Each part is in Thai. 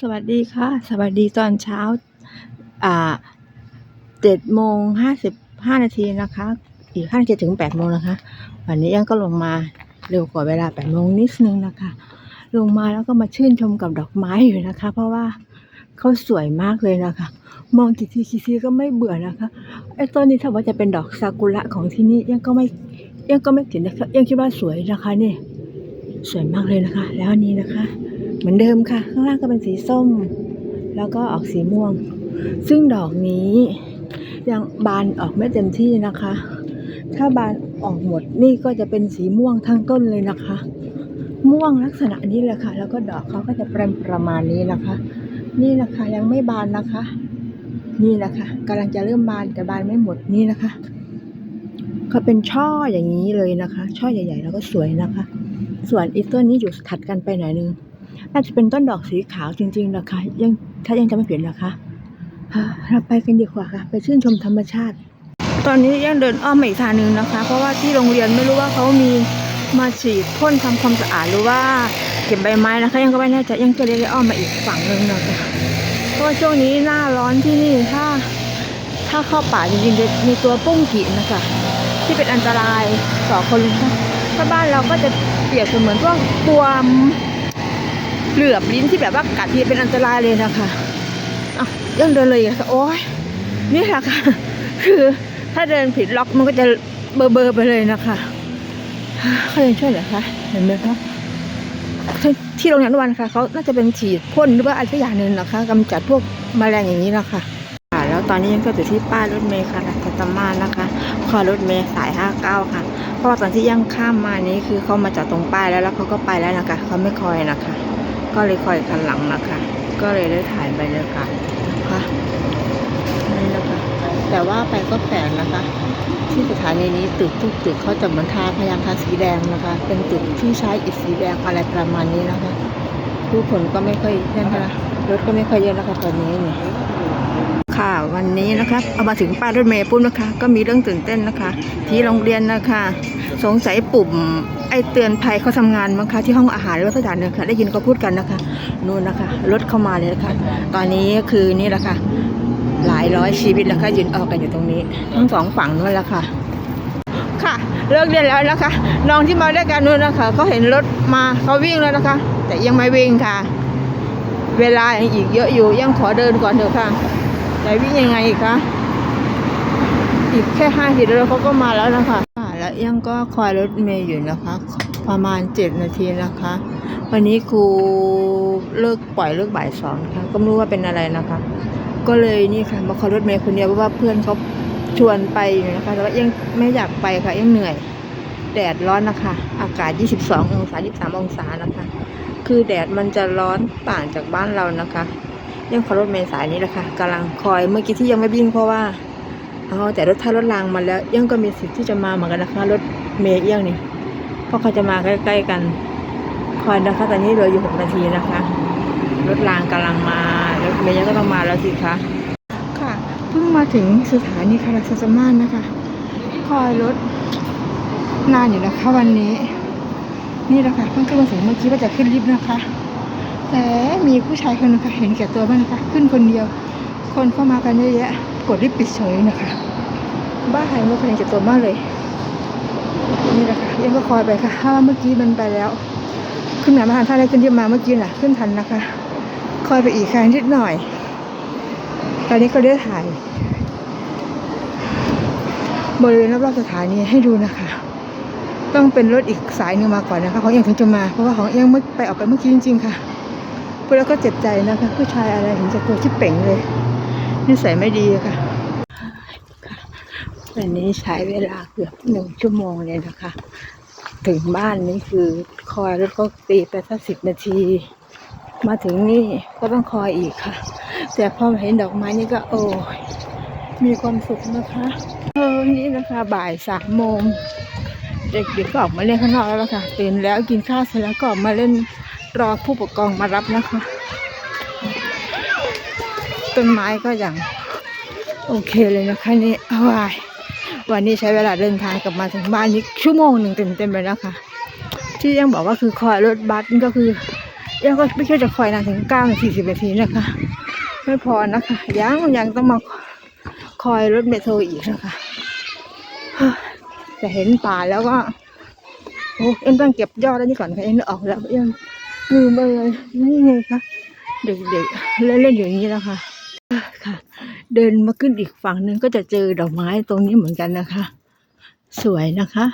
สวัสดีค่ะ สวัสดีตอนเช้าอ่าเจ็ดโมงห้าสิบห้านาทีนะคะ อีกห้านาทีถึงแปดโมงนะคะ วันนี้ยังก็ลงมาเร็วกว่าเวลาแปดโมงนิดนึงนะคะ ลงมาแล้วก็มาชื่นชมกับดอกไม้อยู่นะคะ เพราะว่าเขาสวยมากเลยนะคะ มองกี่ทีกี่ทีก็ไม่เบื่อนะคะไอ้ต้นนี้ถ้าว่าจะเป็นดอกซากุระของที่นี่ยังก็ไม่ยังก็ไม่เห็นนะคะยังคิดว่าสวยนะคะนี่สวยมากเลยนะคะ แล้วนี้นะคะ เหมือนเดิมค่ะ ข้างล่างก็เป็นสีส้ม แล้วก็ออกสีม่วง ซึ่งดอกนี้ยังบานออกไม่เต็มที่นะคะ ถ้าบานออกหมดนี่ก็จะเป็นสีม่วงทั้งต้นเลยนะคะ ม่วงลักษณะนี้เลยค่ะ แล้วก็ดอกเขาก็จะเป็นประมาณนี้นะคะ นี่นะคะยังไม่บานนะคะ นี่นะคะกำลังจะเริ่มบานแต่บานไม่หมดนี่นะคะเขาเป็นช่ออย่างนี้เลยนะคะ ช่อใหญ่ ๆ แล้วก็สวยนะคะ ส่วนอีกต้นนี้อยู่ถัดกันไปหน่อยนึง น่าจะเป็นต้นดอกสีขาวจริงๆนะคะยังถ้ายังจะไม่เปลี่ยนนะคะเราไปกันดีกว่าค่ะ ไปชื่นชมธรรมชาติ ตอนนี้ยังเดินอ้อมมาอีกทางหนึ่งนะคะ เพราะว่าที่โรงเรียนไม่รู้ว่าเขามีมาฉีดพ่นทำความสะอาดหรือว่าเก็บใบไม้นะคะ ยังก็ไม่แน่ใจยังจะเรียกอ้อมมาอีกฝั่งหนึ่งนะคะเพราะว่าช่วงนี้หน้าร้อนที่นี่ถ้า ถ้าเข้าป่าจริงๆจะมีตัวปุ้งกีนะคะ ที่เป็นอันตรายต่อคนนะคะถ้าบ้านเราก็จะเปรียบเสมือนพวกตัว เหลือบลิ้นที่แบบว่ากัดทีเป็นอันตรายเลยนะคะอะยังเดินเลยอะค่ะโอ้ยนี่แหละค่ะ คือถ้าเดินผิดล็อกมันก็จะเบอร์เบอร์ไปเลยนะคะเขายังช่วยเหรอคะเห็นไหมคะที่โรงเรียนอนุบาลค่ะเขาน่าจะเป็นฉีดพ่นหรือว่าอะไรสักอย่างหนึ่งนะคะกำจัดพวกแมลงอย่างนี้นะคะค่ะแล้วตอนนี้ยังก็อยู่ที่ป้ายรถเมล์ค่ะกัตมานะคะคอรถเมล์สาย 59 ค่ะ เพราะว่าตอนที่ย่างข้ามมานี้คือเขามาจอดตรงป้ายแล้วแล้วเขาก็ไปแล้วนะคะเขาไม่คอยนะคะ ก็เลยคอยกันหลังนะคะ ก็เลยได้ถ่ายบรรยากาศนะคะนี่นะคะแต่ว่าไปก็แปลกนะคะ ที่สถานีนี้ตึกทุกตึกเขาจะเหมือนทาพยายามทาสีแดงนะคะ เป็นตึกที่ใช้อิฐสีแดงอะไรประมาณนี้นะคะ ผู้คนก็ไม่ค่อยเยอะนะคะรถก็ไม่ค่อยเยอะนะคะตอนนี้นี่ค่ะวันนี้นะคะเอามาถึงป้ายรถเมล์ปุ๊บนะคะ ก็มีเรื่องตื่นเต้นนะคะ ที่โรงเรียนนะคะ สงสัยปุ่มไอเตือนภัยเขาทำงานมั้งคะที่ห้องอาหารหรือว่าสถานเนี่ยค่ะได้ยินเขาพูดกันนะคะนู่นนะคะรถเข้ามาเลยนะคะ ตอนนี้คือนี่แหละค่ะหลายร้อยชีวิตแล้วค่ะยืนออกกันอยู่ตรงนี้ ทั้งสองฝั่งนู่นแหละค่ะ ค่ะเลิกเรียนแล้วนะคะน้องที่มาด้วยกันนู่นนะคะเขาเห็นรถมาเขาวิ่งแล้วนะคะ แต่ยังไม่วิ่งค่ะ เวลาอีกเยอะอยู่ยังขอเดินก่อนเถอะค่ะจะวิ่งยังไงอีกคะอีกแค่ห้าทีเดียวเขาก็มาแล้วนะคะ ยังก็คอยรถเมย์อยู่นะคะ ประมาณเจ็ดนาทีนะคะ วันนี้ครูเลิกปล่อยเลิกบ่ายสองค่ะก็ไม่รู้ว่าเป็นอะไรนะคะ ก็เลยนี่ค่ะมาขอรถเมย์คนเดียวเพราะว่าเพื่อนเขาชวนไปอยู่นะคะแต่ว่ายังไม่อยากไปค่ะยังเหนื่อยแดดร้อนนะคะ อากาศ 22 องศา 23 องศานะคะ คือแดดมันจะร้อนต่างจากบ้านเรานะคะ ยังขอรถเมล์สายนี้แหละค่ะกำลังคอยเมื่อกี้ที่ยังไม่วิ่งเพราะว่า เอาแต่รถท้ายรถรางมาแล้วยังก็มีสิทธิ์ที่จะมาเหมือนกันนะคะ รถเมล์เอี้ยงนี่เพราะเขาจะมาใกล้ ๆกันคอยนะคะตอนนี้เหลือยู่6นาทีนะคะ รถรางกำลังมารถเมล์ก็ต้องมาแล้วสิคะค่ะเพิ่งมาถึงสถานีคาราซาซามานนะคะ คอยรถนานอยู่นะคะวันนี้ นี่แหละค่ะเพิ่งขึ้นมาถึงเมื่อกี้ว่าจะขึ้นลิฟต์นะคะ แต่มีผู้ชายคนนึงค่ะเห็นแก่ตัวมากนะคะขึ้นคนเดียว คนเข้ามากันเยอะแยะ กดลิฟต์ปิดเฉยนะคะ บ้าหายมุกคนเห็นแก่ตัวมากเลย นี่แหละค่ะยังก็คอยไปค่ะถ้าเมื่อกี้มันไปแล้ว ขึ้นมาม่ทันถ้าได้ขึ้นที่มาเมื่อกี้น่ะ ขึ้นทันนะคะ คอยไปอีกค่ะนิดหน่อย ตอนนี้ก็ได้ถ่าย บริเวณรอบๆสถานีให้ดูนะคะ ต้องเป็นรถอีกสายหนึ่งมาก่อนนะคะ ของเอียงถึงจะมา เพราะว่าของเอียงเมื่อไปออกไปเมื่อกี้จริงๆค่ะพูดแล้วก็เจ็บใจนะคะผู้ชายอะไรเห็นจะตัวที่เป่งเลย นิสัยไม่ดีค่ะวันนี้ใช้เวลาเกือบหนึ่งชั่วโมงเลยนะคะ ถึงบ้านนี่คือคอยรถก็ตีไปสักสิบนาที มาถึงนี่ก็ต้องคอยอีกค่ะ แต่พอเห็นดอกไม้นี่ก็โอ้ยมีความสุขนะคะเออนี่นะคะบ่ายสามโมงเด็กๆก็ออกมาเล่นข้างนอกแล้วล่ะค่ะตื่นแล้วกินข้าวเสร็จแล้วก็ออกมาเล่นรอผู้ปกครองมารับนะคะ ต้นไม้ก็อย่างโอเคเลยนะคะนี่เอาไว้วันนี้ใช้เวลาเดินทางกลับมาถึงบ้านนี้ชั่วโมงหนึ่งเต็มๆเลยนะคะที่ยังบอกว่าคือคอยรถบัสก็คือยังก็ไม่ใช่จะคอยนานถึงเก้านาทีสิบนาทีนะคะ ไม่พอนะคะยังยังต้องมาคอยรถเมโทรอีกนะคะแต่เห็นป่าแล้วก็โอ้เอ็นต้องเก็บยอดแล้วนี่ก่อนค่ะเอ็นออกแล้วเอ็นลืมไปเลยนี่ไงคะเด็กๆเล่นเล่นๆอยู่อย่างนี้แล้วค่ะ ค่ะ เดินมาขึ้นอีกฝั่งหนึ่งก็จะเจอดอกไม้ตรงนี้เหมือนกันนะคะ สวยนะคะ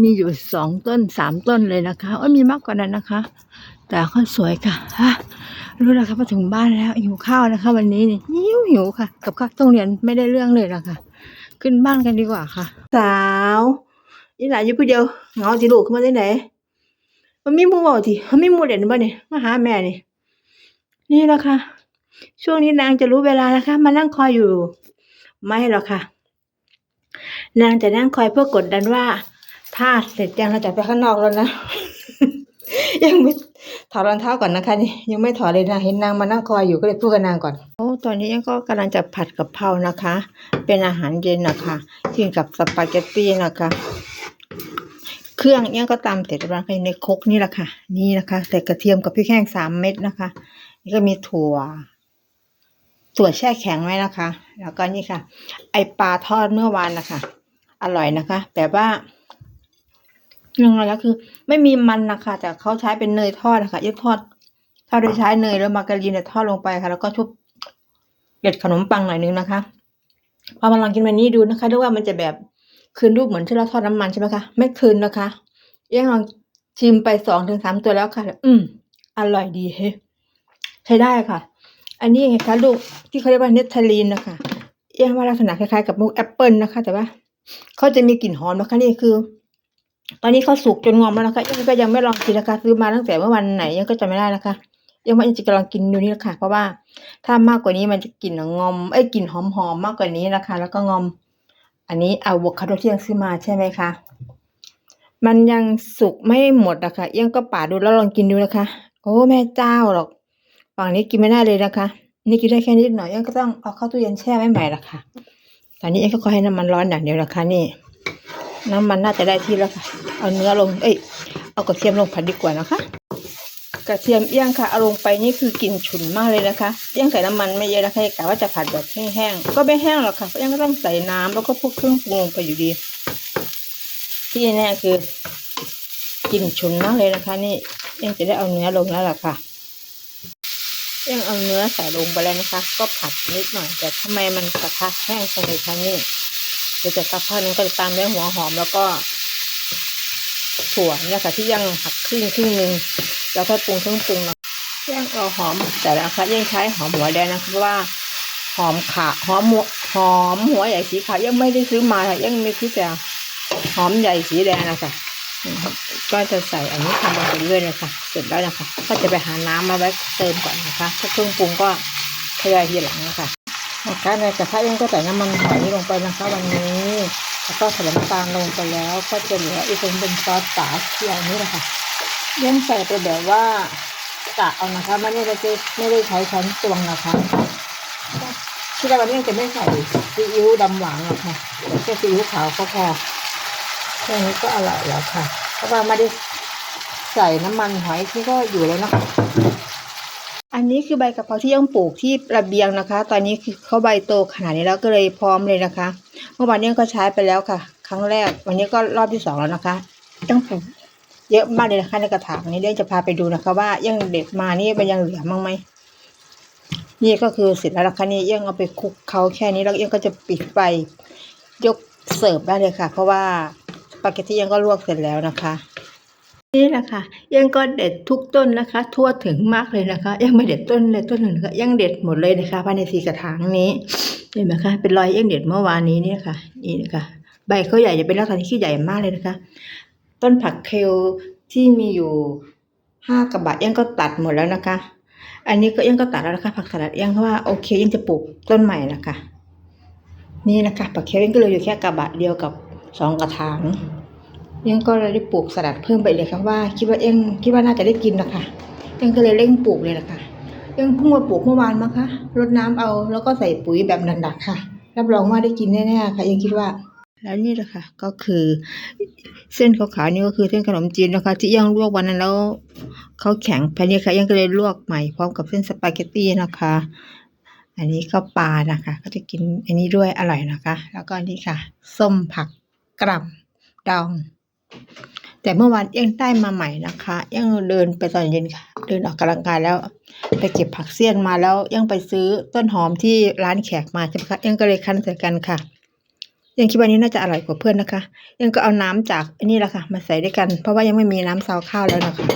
มีอยู่สองต้นสามต้นเลยนะคะโอ้ยมีมากกว่านั้นนะคะ แต่ก็สวยค่ะรู้แล้วค่ะมาถึงบ้านแล้วหิวข้าวนะคะ วันนี้นี่หิวหิวค่ะ กับข้าวต้องเรียนไม่ได้เรื่องเลยนะคะขึ้นบ้านกันดีกว่าค่ะ สาวยี่หลานอยู่ผู้เดียวเงาจิลูกขึ้นมาได้ไหนมันไมีหมูเบาทีมันไมีหมูเด่นบ่เนี่มาหาแม่นี่นี่แหละค่ะ ช่วงนี้นางจะรู้เวลานะคะ มานั่งคอยอยู่ ไม่หรอกค่ะ นางจะนั่งคอยเพื่อกดดันว่า ถ้าเสร็จยังเราจะไปข้างนอกแล้วนะ ยังไม่ถอดรองเท้าก่อนนะคะนี่ยังไม่ถอดเลยนะเห็นนางมานั่งคอยอยู่ก็เลยพูดกับนางก่อนโอ้ตอนนี้ยังก็กำลังจะผัดกะเพรานะคะ เป็นอาหารเย็นนะคะกินกับสปาเกตตี้นะคะเครื่องยังก็ตำเสร็จแล้วในครกนี่แหละค่ะ นี่นะคะ ใส่กระเทียมกับพริกแห้งสามเม็ดนะคะ นี่ก็มีถั่ว ถั่วแช่แข็งไว้นะคะ แล้วก็นี่ค่ะ ไอปลาทอดเมื่อวานนะคะ อร่อยนะคะ แต่ว่าเรื่องอะไรก็คือ ไม่มีมันนะคะ แต่เขาใช้เป็นเนยทอดนะคะยึดทอด ถ้าโดยใช้เนยแล้วมาการีนเนี่ยทอดลงไปค่ะ แล้วก็ชุบเกล็ดขนมปังหน่อยนึงนะคะ พอมาลองกินวันนี้ดูนะคะด้วยว่ามันจะแบบคืนรูปเหมือนที่เราทอดน้ำมันใช่ไหมคะ ไม่คืนนะคะยังลองชิมไปสองถึงสามตัวแล้วค่ะ อืม อร่อยดีเฮ้ยใช้ได้ค่ะ อันนี้ไงคะลูกที่เขาเรียกว่าเนตาลีนนะคะเรียกว่าลักษณะคล้ายๆกับลูกแอปเปิลนะคะ แต่ว่าเขาจะมีกลิ่นหอมนะคะนี่คือ ตอนนี้เขาสุกจนงอมแล้วนะคะยังก็ยังไม่ลองกินนะคะซื้อมาตั้งแต่เมื่อวันไหนยังก็จำไม่ได้นะคะ ยังไม่จะกำลังกินอยู่นี่แหละค่ะ เพราะว่าถ้ามากกว่านี้มันจะกลิ่นงอมเอ้ยกลิ่นหอมๆมากกว่านี้นะคะ แล้วก็งอม อันนี้อะโวคาโดที่ยังซื้อมาใช่ไหมคะมันยังสุกไม่หมดนะคะเอียังก็ป่าดูแล้วลองกินดูนะคะ โอ้แม่เจ้าหรอก ฝั่งนี้กินไม่ได้เลยนะคะ นี่กินได้แค่นิดหน่อยยังก็ต้องเอาเข้าตู้เย็นแช่ไว้ใหม่ละค่ะ ตอนนี้เองก็ขอให้น้ำมันร้อนอย่างเดียวละค่ะนี่ น้ำมันน่าจะได้ที่แล้วค่ะ เอาเนื้อลง เอ้ย เอากระเทียมลงผัดดีกว่านะคะ กระเทียมเอี้ยงค่ะ เอาลงไปนี่คือกลิ่นฉุนมากเลยนะคะ เอี้ยงใส่น้ำมันไม่เยอะนะคะกะว่าจะผัดแบบแห้งๆ ก็ไม่แห้งหรอกค่ะเอี้ยงก็ต้องใส่น้ำแล้วก็พวกเครื่องปรุงลงไปอยู่ดี ที่แน่คือกลิ่นฉุนมากเลยนะคะ นี่เอี้ยงจะได้เอาเนื้อลงแล้วล่ะค่ะ ยังเอาเนื้อใส่ลงไปแล้วนะคะ ก็ผัดนิดหน่อย แต่ทำไมมันกระทะแห้งจังเลยคะนี่เดี๋ยวจะสักพักนึงก็จะตามด้วยหัวหอมแล้วก็ถั่วเนี่ยค่ะที่ยังหักครึ่งครึ่งหนึ่งแล้วก็ปรุงเครื่องปรุงเนะยังเอาหอมแต่ละค่ะยังใช้หอมหัวแดงนะคะเพราะว่าหอมขาหอมหัวหอมหัวใหญ่สีขาวยังไม่ได้ซื้อมาค่ะยังมีที่แต่หอมใหญ่สีแดงนะคะ ก็จะใส่อันนี้ทำลงไปเรื่อยนะคะเสร็จแล้วนะคะ ก็จะไปหาน้ำมาไว้เติมก่อนนะคะ ถ้าเครื่องปรุงก็ทยอยทีหลังนะคะนะคะในกระทะยังก็ใส่น้ำมันหอยลงไปนะคะ วันนี้แล้วก็ใส่น้ำตาลลงไปแล้ว ก็จะเหลืออีกเป็นเป็นซอสสาเขียวนี่แหละค่ะเลี้ยงใส่ไปแบบว่ากะเอานะคะไม่ได้จะไม่ได้ใช้ช้อนตวงนะคะที่เราวันนี้จะไม่ใส่ซีอิ๊วดำหวานหรอกค่ะแค่ซีอิ๊วขาวก็พอ ค่นี้ก็อร่อยแล้วค่ะ เพราะว่าไม่ได้ใส่น้ำมันหอยที่ก็อยู่แล้วนะคะ อันนี้คือใบกะเพราที่ยังปลูกที่ระเบียงนะคะ ตอนนี้คือเขาใบโตขนาดนี้แล้วก็เลยพร้อมเลยนะคะ เมื่อวานนี้ก็ใช้ไปแล้วค่ะ ครั้งแรก วันนี้ก็รอบที่สองแล้วนะคะยังปลูกเยอะมากเลยนะคะในกระถางนี้เดี๋ยวจะพาไปดูนะคะ ว่ายังเด็ดมานี่มันยังเหลือมั้งไหมนี่ก็คือเสร็จแล้วนะคะนี่ยังเอาไปคลุกเขาแค่นี้แล้วยังก็จะปิดไฟยกเสิร์ฟได้เลยค่ะ เพราะว่า ปาเกตตี้ยังก็ลวกเสร็จแล้วนะคะนี่แหละค่ะยังก็เด็ดทุกต้นนะคะ ทั่วถึงมากเลยนะคะ ยังไม่เด็ดต้นเลยต้นหนึ่งนะคะยังเด็ดหมดเลยนะคะภายในสีกระถางนี้เห็นไหมคะเป็นรอยยังเด็ดเมื่อวานนี้เนี่ยค่ะนี่นะคะใบเขาใหญ่จะเป็นลักษณะที่ใหญ่มากเลยนะคะ ต้นผักเคลที่มีอยู่ห้ากระบะยังก็ตัดหมดแล้วนะคะ อันนี้ก็ยังก็ตัดแล้วนะคะ ผักสลัดยังเพราะว่าโอเคยังจะปลูกต้นใหม่นะคะนี่นะคะผักเคลยังก็เลยอยู่แค่กระบะเดียวกับ สองกระถางยังก็เลยได้ปลูกสลัดเพิ่มไปเลยค่ะว่า คิดว่าเองคิดว่าน่าจะได้กินนะคะยังก็เลยเร่งปลูกเลยนะคะยังเพิ่งมาปลูกเมื่อวานมั้งคะรดน้ำเอาแล้วก็ใส่ปุ๋ยแบบหนักๆค่ะ รับรองว่าได้กินแน่ๆค่ะยังคิดว่าแล้วนี่แหละค่ะก็คือเส้นขาวๆนี่ก็คือเส้นขนมจีนนะคะ ที่ย่างลวกวันนั้นแล้วเขาแข็งภายในค่ะยังก็เลยลวกใหม่พร้อมกับเส้นสปาเกตตี้นะคะ อันนี้ก็ปลานะคะ ก็จะกินอันนี้ด้วยอร่อยนะคะ แล้วก็นี่ค่ะ ส้มผัก กรัมดอง แต่เมื่อวานเอี้ยังได้มาใหม่นะคะเอี้ยังเดินไปตอนเย็นค่ะ เดินออกกำลังกายแล้ว ไปเก็บผักเสี้ยนมาแล้วเอี้ยังไปซื้อต้นหอมที่ร้านแขกมาใช่ไหมคะเอี้ยังก็เลยคั้นใส่กันค่ะเอี้ยังคิดว่านี้น่าจะอร่อยกว่าเพื่อนนะคะเอี้ยังก็เอาน้ำจากอันนี้แหละค่ะ มาใส่ด้วยกัน เพราะว่ายังไม่มีน้ำซาวข้าวแล้วนะคะ